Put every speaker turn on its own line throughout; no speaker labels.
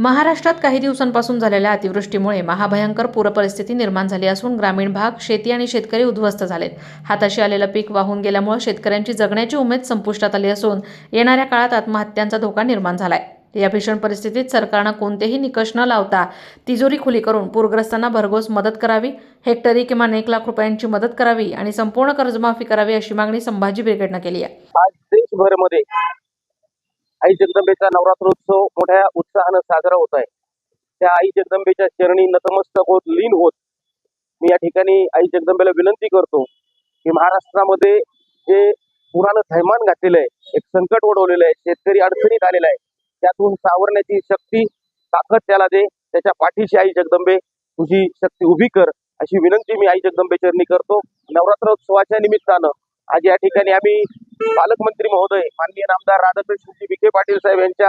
महाराष्ट्रात काही दिवसांपासून झालेल्या अतिवृष्टीमुळे महाभयंकर पूरपरिस्थिती निर्माण झाली असून ग्रामीण भाग शेती आणि शेतकरी उद्ध्वस्त झालेत. हाताशी आलेलं पीक वाहून गेल्यामुळे शेतकऱ्यांची जगण्याची उमेद संपुष्टात आली असून येणाऱ्या काळात आत्महत्यांचा धोका निर्माण झालाय. या भीषण परिस्थितीत सरकारनं कोणतेही निकष न लावता तिजोरी खुली करून पूरग्रस्तांना भरघोस मदत करावी हेक्टरी किमान एक लाख रुपयांची मदत करावी आणि संपूर्ण कर्जमाफी करावी अशी मागणी संभाजी ब्रिगेडनं केली आहे.
आज देशभरमध्ये आई जगदंबेचा नवरात्रोत्सव मोठ्या उत्साहानं साजरा होत आहे. त्या आई जगदंबेच्या चरणी नतमस्तक होत लीन होत. मी या ठिकाणी आई जगदंबेला विनंती करतो की महाराष्ट्रामध्ये जे पुरानं थैमान घातलेलं आहे एक संकट ओढवलेलं आहे शेतकरी अडचणीत आलेला आहे त्यातून सावरण्याची शक्ती ताकद त्याला दे त्याच्या पाठीशी आई जगदंबे तुझी शक्ती उभी कर अशी विनंती मी आई जगदंबे चरणी करतो. नवरात्रोत्सवाच्या निमित्तानं आज या ठिकाणी आम्ही पालकमंत्री महोदय माननीय नामदार राधाकृष्णजी विखे पाटील साहेब यांच्या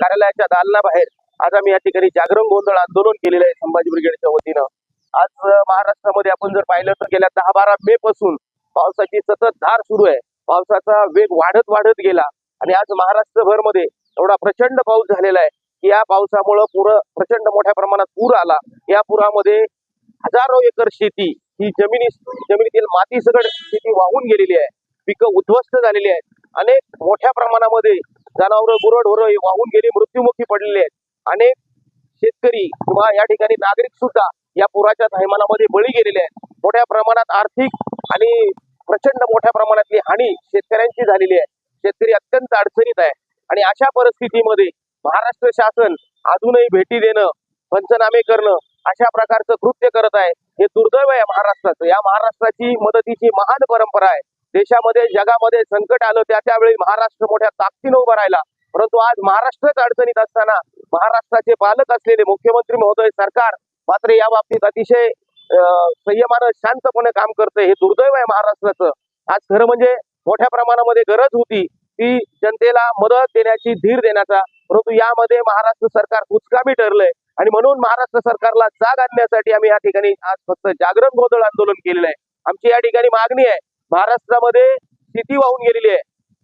कार्यालयाच्या दालनाबाहेर आज आम्ही या ठिकाणी जागरण गोंधळ आंदोलन केलेलं आहे संभाजी ब्रिगेडच्या वतीनं. आज महाराष्ट्रामध्ये आपण जर पाहिलं तर गेल्या दहा बारा मे पासून पावसाची सतत धार सुरू आहे. पावसाचा वेग वाढत वाढत गेला आणि आज महाराष्ट्रभरमध्ये एवढा प्रचंड पाऊस झालेला आहे की या पावसामुळं पूर प्रचंड मोठ्या प्रमाणात पूर आला. या पुरामध्ये हजारो एकर शेती ही जमिनी जमिनीतील माती सगळ शेती वाहून गेलेली आहे. पिकं उद्ध्वस्त झालेली आहेत. अनेक मोठ्या प्रमाणामध्ये जनावरं गुरढोरं हे वाहून गेली मृत्युमुखी पडलेले आहेत. अनेक शेतकरी किंवा या ठिकाणी नागरिक सुद्धा या पुराच्या थैमानामध्ये बळी गेलेले आहेत. मोठ्या प्रमाणात आर्थिक आणि प्रचंड मोठ्या प्रमाणातली हानी शेतकऱ्यांची झालेली आहे. शेतकरी अत्यंत अडचणीत आहे. आणि अशा परिस्थितीमध्ये महाराष्ट्र शासन अजूनही भेटी देणं पंचनामे करणं अशा प्रकारचं कृत्य करत आहे. हे दुर्दैव आहे महाराष्ट्राचं. या महाराष्ट्राची मदतीची महान परंपरा आहे. देशामध्ये जगामध्ये संकट आलं त्या त्यावेळी महाराष्ट्र मोठ्या ताकदीनं उभा राहिला. परंतु आज महाराष्ट्रच अडचणीत असताना महाराष्ट्राचे पालक असलेले मुख्यमंत्री महोदय सरकार मात्र या बाबतीत अतिशय संयमानं शांतपणे काम करते हे दुर्दैव आहे महाराष्ट्राचं. आज खरं म्हणजे मोठ्या प्रमाणामध्ये गरज होती ती जनतेला मदत देण्याची धीर देण्याचा. परंतु यामध्ये महाराष्ट्र सरकार कुचकामी ठरलंय. आणि म्हणून महाराष्ट्र सरकारला जाग आणण्यासाठी आम्ही या ठिकाणी आज फक्त जागरण गोंधळ आंदोलन केलेलं आहे. आमची या ठिकाणी मागणी आहे. महाराष्ट्रामध्ये शेती वाहून गेलेली आहे.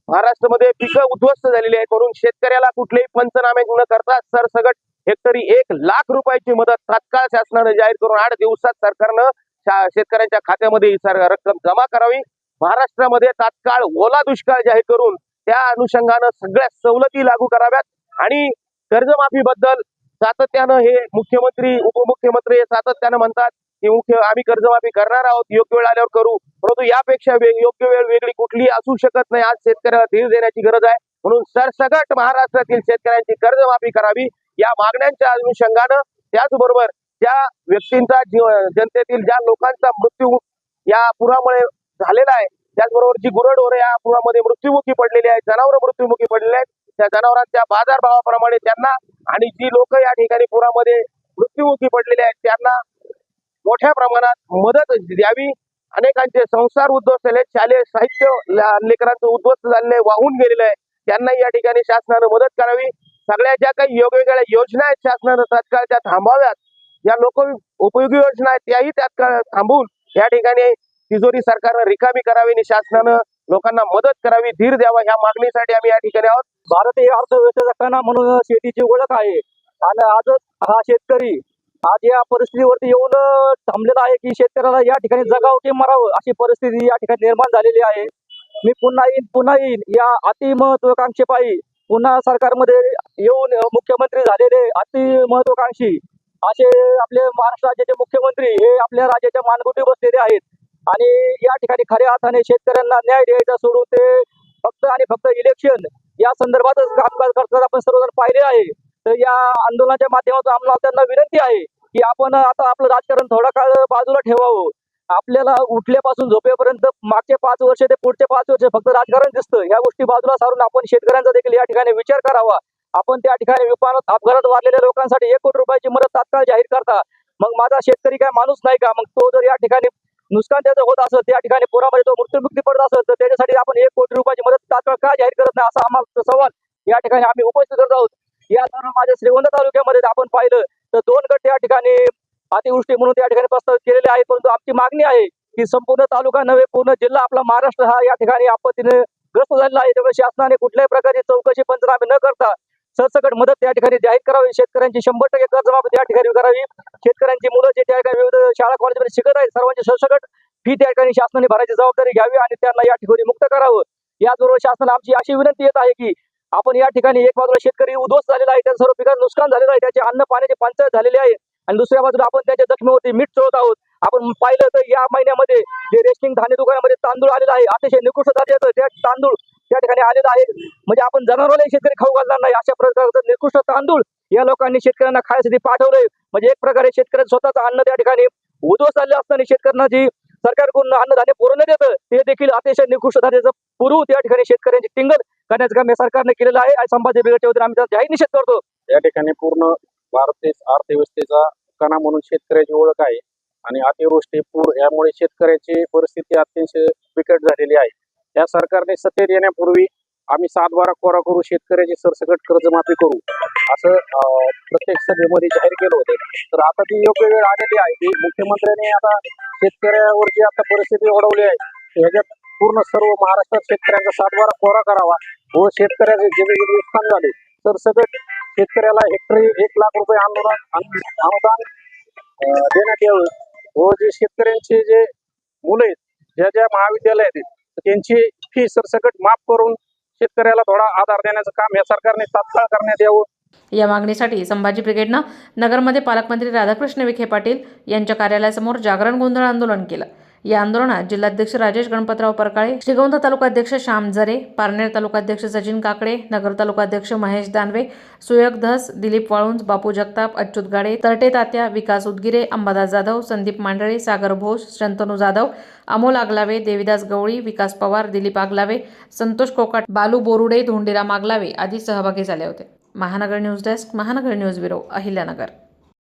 महाराष्ट्रामध्ये पिकं उद्ध्वस्त झालेली आहेत. म्हणून शेतकऱ्याला कुठलेही पंचनामे न करता सरसगट हेक्टरी एक लाख रुपयाची मदत तात्काळ शासनानं जाहीर करून आठ दिवसात सरकारनं शा- शेतकऱ्यांच्या खात्यामध्ये ही रक्कम जमा करावी. महाराष्ट्रामध्ये तात्काळ ओला दुष्काळ जाहीर करून त्या अनुषंगानं सगळ्या सवलती लागू कराव्यात. आणि कर्जमाफीबद्दल सातत्यानं हे मुख्यमंत्री उपमुख्यमंत्री हे सातत्यानं म्हणतात की मुख्य आम्ही कर्जमाफी करणार आहोत योग्य वेळ आल्यावर करू. परंतु यापेक्षा योग्य वेळ वेगळी कुठली असू शकत नाही. आज शेतकऱ्याला धीर देण्याची गरज आहे. म्हणून सरसगट महाराष्ट्रातील शेतकऱ्यांची कर्जमाफी करावी. या मागण्यांच्या अनुषंगानं त्याचबरोबर ज्या व्यक्तींचा जनतेतील ज्या लोकांचा मृत्यू या पुरामुळे झालेला आहे त्याचबरोबर जी गुरडोरे या पुरामध्ये मृत्युमुखी पडलेली आहेत जनावर मृत्युमुखी पडलेले आहेत त्या जनावरांच्या बाजारभावाप्रमाणे त्यांना आणि जी लोक या ठिकाणी पुरामध्ये मृत्युमुखी पडलेले आहेत त्यांना मोठ्या प्रमाणात मदत द्यावी. अनेकांचे संसार उद्ध्वस्त झाले. शालेय साहित्य लेकरांचं उद्ध्वस्त झालेलं आहे वाहून गेलेलं आहे. त्यांना या ठिकाणी शासनानं मदत करावी. सगळ्या ज्या काही वेगवेगळ्या योजना आहेत शासनानं तात्काळ त्या थांबाव्यात. या लोक उपयोगी योजना आहेत त्याही तात्काळ थांबवून या ठिकाणी तिजोरी सरकारनं रिकामी करावी आणि शासनानं लोकांना मदत करावी धीर द्यावा ह्या मागणीसाठी आम्ही या ठिकाणी आहोत.
भारत हे अर्थव्यवस्थेचा कणा म्हणून शेतीची ओळख आहे. आणि आजच हा शेतकरी आज या परिस्थितीवरती येऊन थांबलेला आहे की शेतकऱ्याला या ठिकाणी जगावं की मरावं अशी परिस्थिती या ठिकाणी निर्माण झालेली आहे. मी पुन्हा येईन पुन्हा येईन. या अति महत्वाकांक्षेपायी पुन्हा सरकारमध्ये येऊन मुख्यमंत्री झालेले अति महत्वाकांक्षी असे आपले महाराष्ट्र राज्याचे मुख्यमंत्री हे आपल्या राज्याच्या मानगुटी बसलेले आहेत. आणि या ठिकाणी खऱ्या अर्थाने शेतकऱ्यांना न्याय द्यायचा सोडून ते फक्त आणि फक्त इलेक्शन या संदर्भातच कामकाज करताना आपण सर्वजण पाहिले आहे. तर या आंदोलनाच्या माध्यमातून आम्हाला त्यांना विनंती आहे की आपण आता आपलं राजकारण थोडा काळ बाजूला ठेवावं. आपल्याला उठल्यापासून झोपेपर्यंत मागचे पाच वर्ष ते पुढचे पाच वर्ष फक्त राजकारण दिसतं. ह्या गोष्टी बाजूला सारून आपण शेतकऱ्यांचा देखील या ठिकाणी विचार करावा. आपण त्या ठिकाणी विमानात अपघातात वारलेल्या लोकांसाठी एक कोटी रुपयाची मदत तात्काळ जाहीर करता. मग माझा शेतकरी काय माणूस नाही का? मग तो जर या ठिकाणी नुकसान त्याचं होत असत त्या ठिकाणी पुरामध्ये तो मृत्यूमुक्ती पडत असत तर त्याच्यासाठी आपण एक कोटी रुपयाची मदत तात्काळ का जाहीर करत नाही असा आम्हाला सवाल या ठिकाणी आम्ही उपस्थित करत आहोत. या दरम्यान माझ्या श्रीगोंदा तालुक्यामध्ये आपण पाहिलं तर दोन गट या ठिकाणी अतिवृष्टी म्हणून त्या ठिकाणी प्रस्तावित केलेले आहे परंतु आमची मागणी आहे की संपूर्ण तालुका नव्हे पूर्ण जिल्हा आपला महाराष्ट्र हा या ठिकाणी आपत्तीने ग्रस्त झालेला आहे. त्यामुळे शासनाने कुठल्याही प्रकारची चौकशी पंचनामे न करता सरसकट मदत त्या ठिकाणी जाहीर करावी. शेतकऱ्यांची शंभर टक्के कर्जमाफी त्या ठिकाणी करावी. शेतकऱ्यांची मुलं जे त्या ठिकाणी विविध शाळा कॉलेजमध्ये शिकत आहेत सर्वांची सरसकट फी त्या ठिकाणी शासनाने भरायची जबाबदारी घ्यावी आणि त्यांना या ठिकाणी मुक्त करावं. याचबरोबर शासनाला आमची अशी विनंती येत आहे की आपण या ठिकाणी एक बाजूला शेतकरी उद्ध्वस्त झालेला आहे त्यांचं सर्व पिकांचं नुकसान झालेलं आहे त्याचे अन्न पाण्याचे पंचायत झालेले आहे आणि दुसऱ्या बाजूला आपण त्याच्या जखमीवरती मीठ चोळत आहोत. आपण पाहिलं तर या महिन्यामध्ये जे रेशनिंग धान्य दुकानामध्ये तांदूळ आलेला आहे अतिशय निकृष्ट दर्जाचं त्या तांदूळ त्या ठिकाणी आलेला आहे. म्हणजे आपण जनावरांना शेतकरी खाऊ घालणार नाही. अशा प्रकारचं निकृष्ट तांदूळ या लोकांनी शेतकऱ्यांना खाण्यासाठी पाठवलंय. म्हणजे एक प्रकारे शेतकऱ्यांचं स्वतःचं अन्न त्या ठिकाणी उद्ध्वस्त झाले असताना शेतकऱ्यांना जी सरकारकडून अन्नधान्य पुरवण्यात येतं ते देखील अतिशय निकृष्ट धान्याचं पुरवू त्या ठिकाणी शेतकऱ्यांची टिंगल करण्याचं काम या सरकारने केलेलं आहे. आणि संभाजी ब्रिगेडच्या आम्ही त्याचा जाहीर निषेध करतो.
या ठिकाणी पूर्ण भारतीय अर्थव्यवस्थेचा कणा म्हणून शेतकऱ्याची ओळख आहे. आणि अतिवृष्टी पूर यामुळे शेतकऱ्याची परिस्थिती अत्यंत बिकट झालेली आहे. या सरकारने सत्तेत येण्यापूर्वी आम्ही सात बारा कोरा करू शेतकऱ्याची सरसकट कर्जमाफी करू असं अं, प्रत्येक सभेमध्ये जाहीर केलं होतं. तर आता ती योग्य वेळ आलेली आहे. की मुख्यमंत्र्यांनी आता शेतकऱ्यावर जी आता परिस्थिती ओढवली आहे ह्याच्यात पूर्ण सर्व महाराष्ट्रात शेतकऱ्यांचा सातबारा कोरा करावा व शेतकऱ्याचे जे नुकसान झाले. तर सगळं शेतकऱ्याला हेक्टरी एक लाख रुपये अनुदान अनुदान देण्यात यावं. व जे शेतकऱ्यांचे जे मुलं आहेत ज्या ज्या महाविद्यालय आहेत त्यांची फी सरसकट माफ करून शेतकऱ्याला थोडा आधार देण्याचं काम या सरकारने तात्काळ करण्यात यावं.
या मागणीसाठी संभाजी ब्रिगेडनं नगरमध्ये पालकमंत्री राधाकृष्ण विखे पाटील यांच्या कार्यालयासमोर जागरण गोंधळ आंदोलन केलं. या आंदोलनात जिल्हाध्यक्ष राजेश गणपतराव परकाळे श्रीगोंदा तालुकाध्यक्ष श्याम झरे पारनेर तालुकाध्यक्ष सचिन काकडे नगर तालुकाध्यक्ष महेश दानवे सुयक धस दिलीप वाळुंज बापू जगताप अच्युत गाडे तरटे तात्या विकास उदगिरे अंबादास जाधव संदीप मांडळे सागर घोष शंतनू जाधव अमोल आगलावे देविदास गवळी विकास पवार दिलीप आगलावे संतोष कोकाट बालू बोरुडे धोंडीराम आगलावे आदी सहभागी झाले होते. Mahanagar news desk Mahanagar news bureau Ahilyanagar.